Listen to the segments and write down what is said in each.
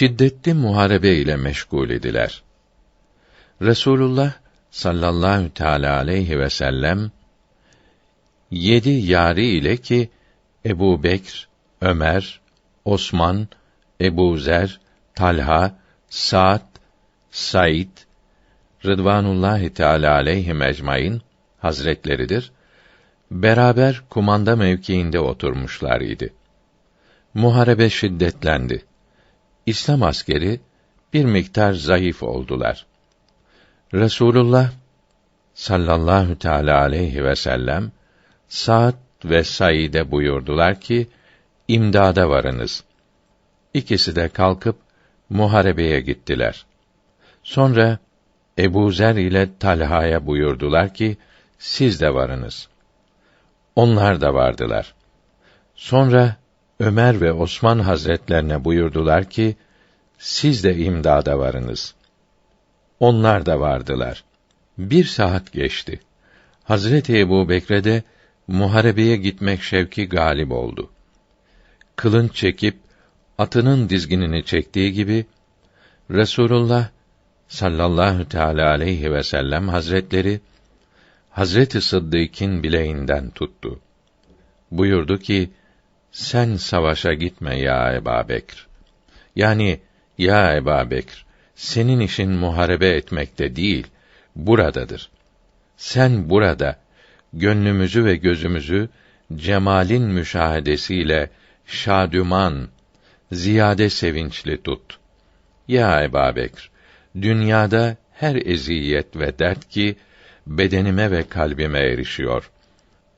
şiddetli muharebe ile meşgul idiler. Resulullah sallallahu teala aleyhi ve sellem yedi yari ile ki Ebu Bekr, Ömer, Osman, Ebu Zer, Talha, Sa'd, Said, Rıdvanullahi Teala aleyhim ecmaîn hazretleridir. Beraber kumanda mevkiinde oturmuşlar idi. Muharebe şiddetlendi. İslam askeri bir miktar zayıf oldular. Resulullah sallallahu teala aleyhi ve sellem Sa'd ve Said'e buyurdular ki imdada varınız. İkisi de kalkıp muharebeye gittiler. Sonra Ebu Zer ile Talha'ya buyurdular ki siz de varınız. Onlar da vardılar. Sonra Ömer ve Osman Hazretlerine buyurdular ki siz de imdada varınız. Onlar da vardılar. Bir saat geçti. Hazreti Ebu Bekre de muharebeye gitmek şevki galip oldu. Kılınç çekip atının dizginini çektiği gibi Resulullah sallallahu teala aleyhi ve sellem hazretleri Hazreti Sıddık'ın bileğinden tuttu. Buyurdu ki: Sen savaşa gitme ya Ebu Bekr. Yani ya Ebu Bekr, senin işin muharebe etmekte değil, buradadır. Sen burada gönlümüzü ve gözümüzü cemalin müşahedesiyle şadüman, ziyade sevinçli tut. Ya Ebu Bekr, dünyada her eziyet ve dert ki bedenime ve kalbime erişiyor.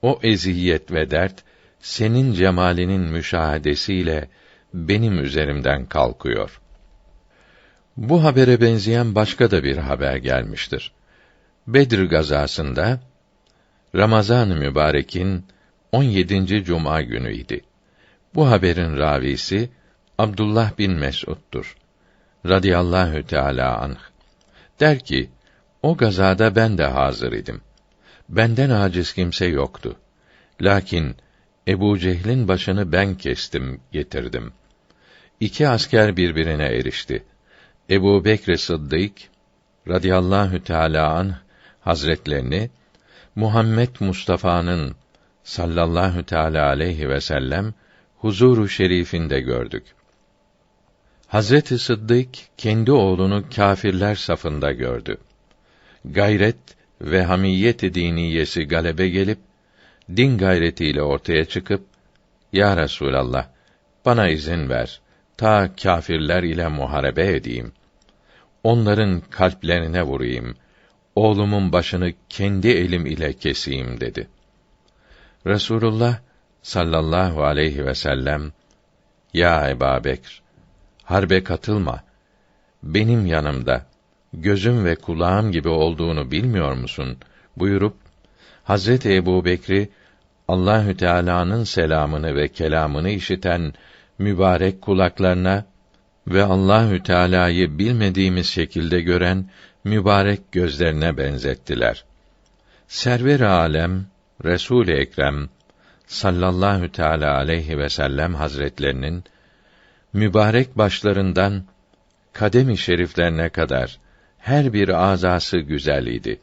O eziyet ve dert senin cemalinin müşahedesiyle benim üzerimden kalkıyor. Bu habere benzeyen başka da bir haber gelmiştir. Bedir gazasında Ramazan-ı Mübarek'in 17. cuma günüydi. Bu haberin ravisi Abdullah bin Mes'ud'dur. Radiyallahu Teala anh. Der ki, o gazada ben de hazır idim. Benden aciz kimse yoktu. Lakin Ebu Cehil'in başını ben kestim, getirdim. İki asker birbirine erişti. Ebu Bekr Sıddık radıyallahu teâlâ anh hazretlerini Muhammed Mustafa'nın sallallahu teala aleyhi ve sellem huzuru şerifinde gördük. Hazreti Sıddık kendi oğlunu kâfirler safında gördü. Gayret ve hamiyet diniyesi galebe gelip din gayretiyle ortaya çıkıp Ya Resulallah bana izin ver ta kâfirler ile muharebe edeyim. Onların kalplerine vurayım. Oğlumun başını kendi elim ile keseyim dedi. Resulullah sallallahu aleyhi ve sellem Ya Ebu Bekr harbe katılma. Benim yanımda gözüm ve kulağım gibi olduğunu bilmiyor musun? buyurup Hazreti Ebu Bekri Allahü Teala'nın selamını ve kelamını işiten mübarek kulaklarına ve Allahü Teala'yı bilmediğimiz şekilde gören mübarek gözlerine benzettiler. Server alem Resul Ekrem sallallahu teala aleyhi ve sellem hazretlerinin mübarek başlarından kademi şeriflerine kadar her bir azası güzel idi.